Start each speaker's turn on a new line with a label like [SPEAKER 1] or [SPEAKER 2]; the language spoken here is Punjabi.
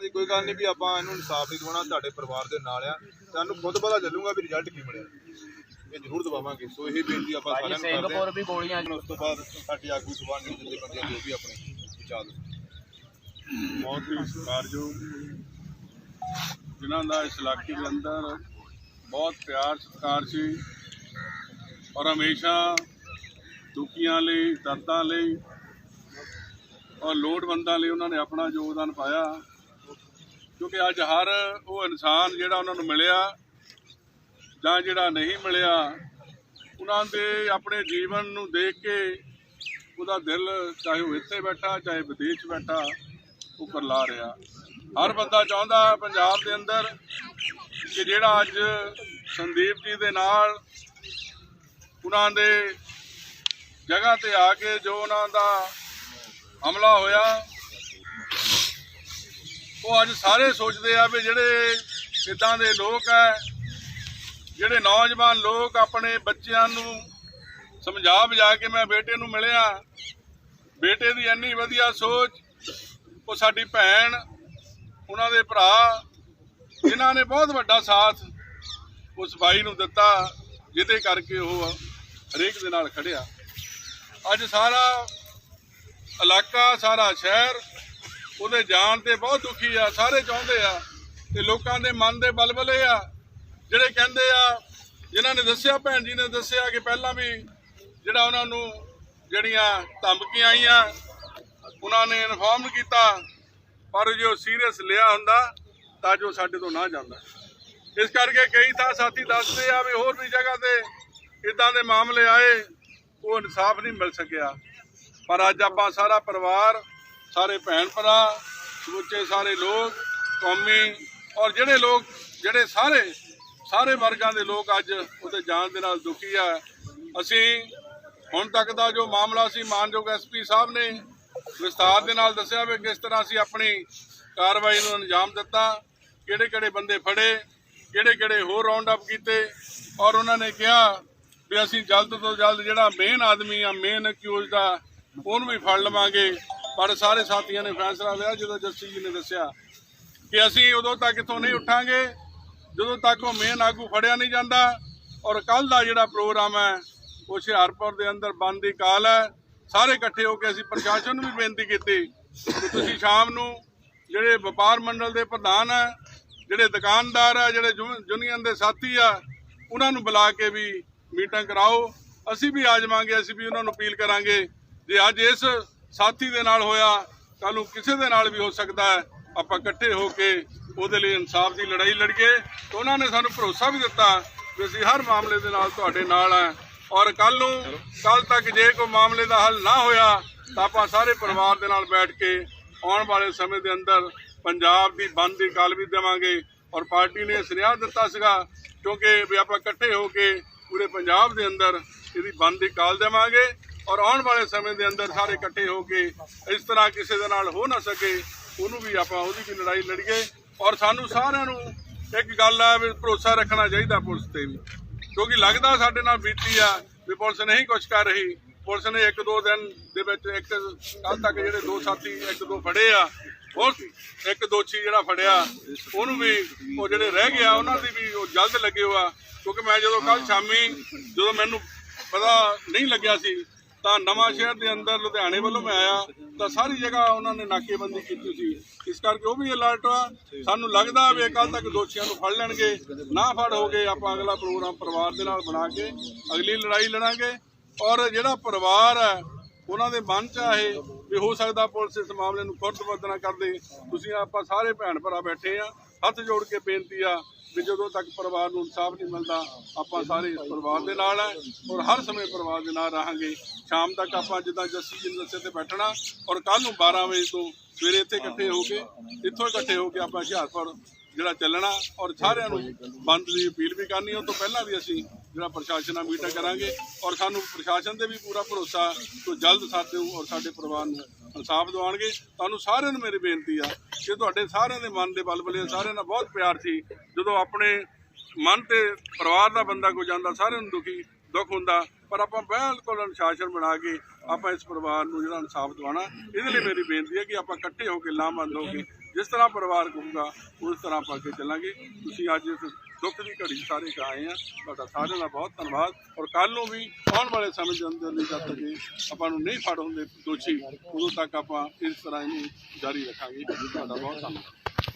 [SPEAKER 1] ਦੀ ਕੋਈ ਗੱਲ ਨਹੀਂ ਵੀ ਆਪਾਂ ਇਹਨੂੰ ਇਨਸਾਫ ਨਹੀਂ ਦਵਾਉਣਾ ਤੁਹਾਡੇ ਪਰਿਵਾਰ ਦੇ ਨਾਲ ਆ। ਤੁਹਾਨੂੰ ਖੁਦ ਪਤਾ ਚੱਲੂਗਾ ਵੀ ਰਿਜ਼ਲਟ ਕੀ ਮਿਲਿਆ। ਇਹ ਜ਼ਰੂਰ ਦਵਾਵਾਂਗੇ। ਸੋ ਇਹ ਬੇਨਤੀ ਆਪਾਂ
[SPEAKER 2] ਭਾਈ
[SPEAKER 1] ਸਾਰਿਆਂ ਨੂੰ ਕਰਦੇ ਹਾਂ।
[SPEAKER 2] ਸਿੰਘਪੁਰ ਵੀ ਗੋਲੀਆਂ
[SPEAKER 1] ਉਸ ਤੋਂ ਬਾਅਦ ਸਾਡੇ ਆਗੂ ਸਭਾ ਨੇ ਜਿੰਦੇ ਬੰਦੇ ਜੋ ਵੀ ਆਪਣੇ ਵਿਚਾਰ
[SPEAKER 3] ਬਹੁਤ ਹੀ ਸਤਿਕਾਰਯੋਗ ਜਿਨ੍ਹਾਂ ਦਾ ਇਸ ਇਲਾਕੇ ਦੇ ਅੰਦਰ ਬਹੁਤ ਪਿਆਰ ਸਤਿਕਾਰ ਸੀ। ਔਰ ਹਮੇਸ਼ਾ ਦੁਖੀਆਂ ਲਈ, ਦਰਦਾਂ ਲਈ ਔਰ ਲੋੜਵੰਦਾਂ ਲਈ ਉਹਨਾਂ ਨੇ ਆਪਣਾ ਯੋਗਦਾਨ ਪਾਇਆ। ਕਿਉਂਕਿ ਅੱਜ ਹਰ ਉਹ ਇਨਸਾਨ ਜਿਹੜਾ ਉਹਨਾਂ ਨੂੰ ਮਿਲਿਆ ਜਾਂ ਜਿਹੜਾ ਨਹੀਂ ਮਿਲਿਆ, ਉਹਨਾਂ ਦੇ ਆਪਣੇ ਜੀਵਨ ਨੂੰ ਦੇਖ ਕੇ ਉਹਦਾ ਦਿਲ ਚਾਹੇ ਉਹ ਇੱਥੇ ਬੈਠਾ, ਚਾਹੇ ਵਿਦੇਸ਼ 'ਚ ਬੈਠਾ ਉਹ ਕਰਲਾ ਰਿਹਾ। ਹਰ ਬੰਦਾ ਚਾਹੁੰਦਾ ਪੰਜਾਬ ਦੇ ਅੰਦਰ ਕਿ ਜਿਹੜਾ ਅੱਜ ਸੰਦੀਪ ਜੀ ਦੇ ਨਾਲ ਉਹਨਾਂ ਦੇ ਜਗ੍ਹਾ ਤੇ ਆ ਕੇ ਜੋ ਉਹਨਾਂ ਦਾ ਹਮਲਾ ਹੋਇਆ, ਉਹ ਅੱਜ ਸਾਰੇ ਸੋਚਦੇ ਆ ਵੀ ਜਿਹੜੇ ਇਦਾਂ ਦੇ ਲੋਕ ਹੈ ਜਿਹੜੇ ਨੌਜਵਾਨ ਲੋਕ ਆਪਣੇ ਬੱਚਿਆਂ ਨੂੰ ਸਮਝਾ ਬੁਝਾ ਕੇ ਮੈਂ ਬੇਟੇ ਨੂੰ ਮਿਲਿਆ, ਬੇਟੇ ਦੀ ਇੰਨੀ ਵਧੀਆ ਸੋਚ, ਉਹ ਸਾਡੀ ਭੈਣ, ਉਹਨਾਂ ਦੇ ਭਰਾ ਜਿਨ੍ਹਾਂ ਨੇ ਬਹੁਤ ਵੱਡਾ ਸਾਥ ਉਸ ਬਾਈ ਨੂੰ ਦਿੱਤਾ, ਜਿਹਦੇ ਕਰਕੇ ਉਹ ਹਰੇਕ ਦੇ ਨਾਲ ਖੜਿਆ ਅੱਜ ਸਾਰਾ ਇਲਾਕਾ, ਸਾਰਾ ਸ਼ਹਿਰ ਉਹਦੇ ਜਾਣ ਤੇ ਬਹੁਤ ਦੁਖੀ ਆ, ਸਾਰੇ ਚਾਹੁੰਦੇ ਆ ਤੇ ਲੋਕਾਂ ਦੇ ਮਨ ਦੇ ਬਲਬਲੇ ਆ। ਜਿਹੜੇ ਕਹਿੰਦੇ ਆ, ਜਿਨ੍ਹਾਂ ਨੇ ਦੱਸਿਆ, ਭੈਣ ਜੀ ਨੇ ਦੱਸਿਆ ਕਿ ਪਹਿਲਾਂ ਵੀ ਜਿਹੜਾ ਉਹਨਾਂ ਨੂੰ ਜਿਹੜੀਆਂ ਧਮਕੀਆਂ ਆਈਆਂ, ਉਹਨਾਂ ਨੇ ਇਨਫਾਰਮ ਕੀਤਾ, ਪਰ ਜੋ ਸੀਰੀਅਸ ਲਿਆ ਹੁੰਦਾ ਤਾਂ ਜੋ ਸਾਡੇ ਤੋਂ ਨਾ ਜਾਂਦਾ। ਇਸ ਕਰਕੇ ਕਈ ਤਾਂ ਸਾਥੀ ਦੱਸਦੇ ਆ ਵੀ ਹੋਰ ਵੀ ਜਗ੍ਹਾ ਤੇ ਇਦਾਂ ਦੇ ਮਾਮਲੇ ਆਏ ਉਹ ਇਨਸਾਫ ਨਹੀਂ ਮਿਲ ਸਕਿਆ। ਪਰ ਅੱਜ ਆਪਾਂ ਸਾਰਾ ਪਰਿਵਾਰ, ਸਾਰੇ ਭੈਣ ਭਰਾ ਸਮੁੱਚੇ ਸਾਰੇ ਲੋਕ, ਕੌਮੀ ਔਰ ਜਿਹੜੇ ਲੋਕ, ਜਿਹੜੇ ਸਾਰੇ ਸਾਰੇ ਵਰਗਾਂ ਦੇ ਲੋਕ ਅੱਜ ਉਹਦੇ ਜਾਣ ਦੇ ਨਾਲ ਦੁਖੀ ਆ। ਅਸੀਂ ਹੁਣ ਤੱਕ ਦਾ ਜੋ ਮਾਮਲਾ ਸੀ, ਮਾਨਯੋਗ ਐਸਪੀ ਸਾਹਿਬ ਨੇ ਵਿਸਤਾਰ ਦੇ ਨਾਲ ਦੱਸਿਆ ਵੀ ਕਿਸ ਤਰ੍ਹਾਂ ਅਸੀਂ ਆਪਣੀ ਕਾਰਵਾਈ ਨੂੰ ਅੰਜਾਮ ਦਿੱਤਾ ਕਿਹੜੇ ਕਿਹੜੇ ਬੰਦੇ ਫੜੇ ਕਿਹੜੇ ਕਿਹੜੇ ਹੋਰ ਰਾਉਂਡ ਅਪ ਕੀਤੇ ਔਰ ਉਹਨਾਂ ਨੇ ਕਿਹਾ ਵੀ ਅਸੀਂ ਜਲਦ ਤੋਂ ਜਲਦ ਜਿਹੜਾ ਮੇਨ ਆਦਮੀ ਆ ਮੇਨ ਅਕਿਊਜ਼ ਦਾ ਉਹਨੂੰ ਵੀ ਫੜ ਲਵਾਂਗੇ। ਪਰ ਸਾਰੇ ਸਾਥੀਆਂ ਨੇ ਫੈਸਲਾ ਲਿਆ, ਜਦੋਂ ਜੱਸੀ ਜੀ ਨੇ ਦੱਸਿਆ ਕਿ ਅਸੀਂ ਉਦੋਂ ਤੱਕ ਇੱਥੋਂ ਨਹੀਂ ਉੱਠਾਂਗੇ, ਜਦੋਂ ਤੱਕ ਉਹ ਮੇਨ ਆਗੂ ਫੜਿਆ ਨਹੀਂ ਜਾਂਦਾ। ਔਰ ਕੱਲ ਦਾ ਜਿਹੜਾ ਪ੍ਰੋਗਰਾਮ ਹੈ, ਉਹ ਹੁਸ਼ਿਆਰਪੁਰ ਦੇ ਅੰਦਰ ਬੰਦ ਦੀ ਕਾਲ ਹੈ। ਸਾਰੇ ਇਕੱਠੇ ਹੋ ਕੇ ਅਸੀਂ ਪ੍ਰਸ਼ਾਸਨ ਨੂੰ ਵੀ ਬੇਨਤੀ ਕੀਤੀ ਕਿ ਤੁਸੀਂ ਸ਼ਾਮ ਨੂੰ ਜਿਹੜੇ ਵਪਾਰ ਮੰਡਲ ਦੇ ਪ੍ਰਧਾਨ ਹੈ, ਜਿਹੜੇ ਦੁਕਾਨਦਾਰ ਹੈ, ਜਿਹੜੇ ਯੂ- ਯੂਨੀਅਨ ਦੇ ਸਾਥੀ ਆ, ਉਹਨਾਂ ਨੂੰ ਬੁਲਾ ਕੇ ਵੀ ਮੀਟਿੰਗ ਕਰਾਓ। ਅਸੀਂ ਵੀ ਆ ਜਾਵਾਂਗੇ, ਅਸੀਂ ਵੀ ਉਹਨਾਂ ਨੂੰ ਅਪੀਲ ਕਰਾਂਗੇ ਜੇ ਅੱਜ ਇਸ ਸਾਥੀ ਦੇ ਨਾਲ ਹੋਇਆ ਕੱਲ ਨੂੰ ਕਿਸੇ ਦੇ ਨਾਲ ਵੀ ਹੋ ਸਕਦਾ ਹੈ। ਆਪਾਂ ਇਕੱਠੇ ਹੋ ਕੇ ਉਹਦੇ ਲਈ ਇਨਸਾਫ ਦੀ ਲੜਾਈ ਲੜੀਏ। ਤੇ ਉਹਨਾਂ ਨੇ ਸਾਨੂੰ ਭਰੋਸਾ ਵੀ ਦਿੱਤਾ ਕਿ ਅਸੀਂ ਹਰ ਮਾਮਲੇ ਦੇ ਨਾਲ ਤੁਹਾਡੇ ਨਾਲ ਆ ਔਰ ਕੱਲ ਨੂੰ ਕੱਲ ਤੱਕ ਜੇ ਕੋਈ ਮਾਮਲੇ ਦਾ ਹੱਲ ਨਾ ਹੋਇਆ, ਤਾਂ ਆਪਾਂ ਸਾਰੇ ਪਰਿਵਾਰ ਦੇ ਨਾਲ ਬੈਠ ਕੇ ਆਉਣ ਵਾਲੇ ਸਮੇਂ ਦੇ ਅੰਦਰ ਪੰਜਾਬ ਦੀ ਬੰਦ ਦੀ ਕਾਲ ਵੀ ਦੇਵਾਂਗੇ। ਔਰ ਪਾਰਟੀ ਨੇ ਸੁਨੇਹਾ ਦਿੱਤਾ ਸੀਗਾ, ਕਿਉਂਕਿ ਵੀ ਆਪਾਂ ਇਕੱਠੇ ਹੋ ਕੇ ਪੂਰੇ ਪੰਜਾਬ ਦੇ ਅੰਦਰ ਇਹਦੀ ਬੰਦ ਦੀ ਕਾਲ ਦੇਵਾਂਗੇ ਔਰ ਆਉਣ ਵਾਲੇ ਸਮੇਂ ਦੇ ਅੰਦਰ ਸਾਰੇ ਇਕੱਠੇ ਹੋ ਕੇ ਇਸ ਤਰ੍ਹਾਂ ਕਿਸੇ ਦੇ ਨਾਲ ਹੋ ਨਾ ਸਕੇ, ਉਹਨੂੰ ਵੀ ਆਪਾਂ ਉਹਦੀ ਵੀ ਲੜਾਈ ਲੜੀਏ ਔਰ ਸਾਨੂੰ ਸਾਰਿਆਂ ਨੂੰ ਇੱਕ ਗੱਲ ਆ ਵੀ ਭਰੋਸਾ ਰੱਖਣਾ ਚਾਹੀਦਾ ਪੁਲਿਸ ਤੇ ਵੀ। ਕਿਉਂਕਿ ਲੱਗਦਾ ਸਾਡੇ ਨਾਲ ਬੀਤੀ ਆ ਵੀ ਪੁਲਿਸ ਨਹੀਂ ਕੁਝ ਕਰ ਰਹੀ, ਪੁਲਿਸ ਨੇ ਇੱਕ ਦੋ ਦਿਨ ਦੇ ਵਿੱਚ ਇੱਕ ਕੱਲ ਤੱਕ ਜਿਹੜੇ ਦੋ ਸਾਥੀ, ਇੱਕ ਦੋ ਫੜੇ ਆ, ਹੋਰ ਇੱਕ ਦੋਸ਼ੀ ਜਿਹੜਾ ਫੜਿਆ, ਉਹਨੂੰ ਵੀ ਉਹ ਜਿਹੜੇ ਰਹਿ ਗਿਆ, ਉਹਨਾਂ ਦੀ ਵੀ ਉਹ ਜਲਦ ਲੱਗੇ ਹੋਆ ਕਿਉਂਕਿ ਮੈਂ ਜਦੋਂ ਕੱਲ ਸ਼ਾਮੀ ਜਦੋਂ ਮੈਨੂੰ ਪਤਾ ਨਹੀਂ ਲੱਗਿਆ ਸੀ, ਤਾਂ ਨਵਾਂ ਸ਼ਹਿਰ ਦੇ ਅੰਦਰ ਲੁਧਿਆਣੇ ਵੱਲੋਂ ਮੈਂ ਆਇਆ, ਤਾਂ ਸਾਰੀ ਜਗ੍ਹਾ ਉਹਨਾਂ ਨੇ ਨਾਕੇਬੰਦੀ ਕੀਤੀ ਸੀ। ਇਸ ਕਰਕੇ ਉਹ ਵੀ ਅਲਰਟ ਆ। ਸਾਨੂੰ ਲੱਗਦਾ ਵੀ ਕੱਲ ਤੱਕ ਦੋਸ਼ੀਆਂ ਨੂੰ ਫੜ ਲੈਣਗੇ, ਨਾ ਫੜ ਹੋ ਗਏ ਆਪਾਂ ਅਗਲਾ ਪ੍ਰੋਗਰਾਮ ਪਰਿਵਾਰ ਦੇ ਨਾਲ ਬਣਾ ਕੇ ਅਗਲੀ ਲੜਾਈ ਲੜਾਂਗੇ। ਔਰ ਜਿਹੜਾ ਪਰਿਵਾਰ ਹੈ, ਉਹਨਾਂ ਦੇ ਮਨ ਚ ਆਏ ਵੀ ਹੋ ਸਕਦਾ ਪੁਲਿਸ ਇਸ ਮਾਮਲੇ ਨੂੰ ਖੁਰਦ ਨਾ ਕਰਦੇ ਤੁਸੀਂ ਆਪਾਂ ਸਾਰੇ ਭੈਣ ਭਰਾ ਬੈਠੇ ਆ। ਹੱਥ ਜੋੜ ਕੇ ਬੇਨਤੀ ਆ ਵੀ ਜਦੋਂ ਤੱਕ ਪਰਿਵਾਰ ਨੂੰ ਇਨਸਾਫ ਨਹੀਂ ਮਿਲਦਾ, ਆਪਾਂ ਸਾਰੇ ਇਸ ਪਰਿਵਾਰ ਦੇ ਨਾਲ ਆ ਔਰ ਹਰ ਸਮੇਂ ਪਰਿਵਾਰ ਦੇ ਨਾਲ ਰਹਾਂਗੇ। ਸ਼ਾਮ ਤੱਕ ਆਪਾਂ ਜਿੱਦਾਂ ਜੱਸੀ ਜੀ ਨੇ ਤੇ ਬੈਠਣਾ ਔਰ ਕੱਲ ਨੂੰ 12 ਵਜੇ ਤੋਂ ਸਵੇਰੇ ਇੱਥੇ ਇਕੱਠੇ ਹੋ ਕੇ, ਇੱਥੋਂ ਇਕੱਠੇ ਹੋ ਕੇ ਆਪਾਂ ਹੁਸ਼ਿਆਰਪੁਰ ਜਿਹੜਾ ਚੱਲਣਾ ਔਰ ਸਾਰਿਆਂ ਨੂੰ ਬੰਦ ਦੀ ਅਪੀਲ ਵੀ ਕਰਨੀ, ਉਹ ਤੋਂ ਪਹਿਲਾਂ ਵੀ ਅਸੀਂ ਜਿਹੜਾ ਪ੍ਰਸ਼ਾਸਨ ਨਾਲ ਮੀਟਿੰਗ ਕਰਾਂਗੇ ਔਰ ਸਾਨੂੰ ਪ੍ਰਸ਼ਾਸਨ ਤੇ ਵੀ ਪੂਰਾ ਭਰੋਸਾ ਕਿ ਜਲਦ ਸਾਡੇ ਔਰ ਸਾਡੇ ਪਰਿਵਾਰ ਨੂੰ ਇਨਸਾਫ ਦਿਵਾਉਣਗੇ। ਤੁਹਾਨੂੰ ਸਾਰਿਆਂ ਨੂੰ ਮੇਰੀ ਬੇਨਤੀ ਆ ਕਿ ਤੁਹਾਡੇ ਸਾਰਿਆਂ ਦੇ ਮਨ ਦੇ ਬਲਬਲੇ ਸਾਰਿਆਂ ਦਾ ਬਹੁਤ ਪਿਆਰ ਸੀ। ਜਦੋਂ ਆਪਣੇ ਮਨ ਤੇ ਪਰਿਵਾਰ ਦਾ ਬੰਦਾ ਕੋਈ ਜਾਂਦਾ, ਸਾਰਿਆਂ ਨੂੰ ਦੁਖੀ, ਦੁੱਖ ਹੁੰਦਾ, ਪਰ ਆਪਾਂ ਬਿਲਕੁਲ ਅਨੁਸ਼ਾਸਨ ਬਣਾ ਕੇ ਆਪਾਂ ਇਸ ਪਰਿਵਾਰ ਨੂੰ ਜਿਹੜਾ ਇਨਸਾਫ ਦਿਵਾਉਣਾ, ਇਹਦੇ ਲਈ ਮੇਰੀ ਬੇਨਤੀ ਹੈ ਕਿ ਆਪਾਂ ਇਕੱਠੇ ਹੋ ਕੇ ਲਾਮਬੰਦ ਹੋ ਕੇ ਜਿਸ ਤਰ੍ਹਾਂ ਪਰਿਵਾਰ ਕਹੂਗਾ, ਉਸ ਤਰ੍ਹਾਂ ਆਪਾਂ ਅੱਗੇ ਚੱਲਾਂਗੇ। ਤੁਸੀਂ ਅੱਜ ਇਸ ਦੁੱਖ ਦੀ ਘੜੀ ਸਾਰੇ ਚ ਆਏ ਆ। ਤੁਹਾਡਾ ਸਾਰਿਆਂ ਦਾ ਬਹੁਤ ਧੰਨਵਾਦ। ਔਰ ਕੱਲ ਨੂੰ ਵੀ ਆਉਣ ਵਾਲੇ ਸਮੇਂ ਦੇ ਅੰਦਰ ਨਹੀਂ ਜਦ ਤੱਕ ਆਪਾਂ ਨੂੰ ਨਹੀਂ ਫੜ ਹੁੰਦੇ ਦੋਸ਼ੀ, ਉਦੋਂ ਤੱਕ ਆਪਾਂ ਇਸ ਤਰ੍ਹਾਂ ਇਹਨੂੰ ਜਾਰੀ ਰੱਖਾਂਗੇ। ਤੁਹਾਡਾ ਬਹੁਤ ਧੰਨਵਾਦ।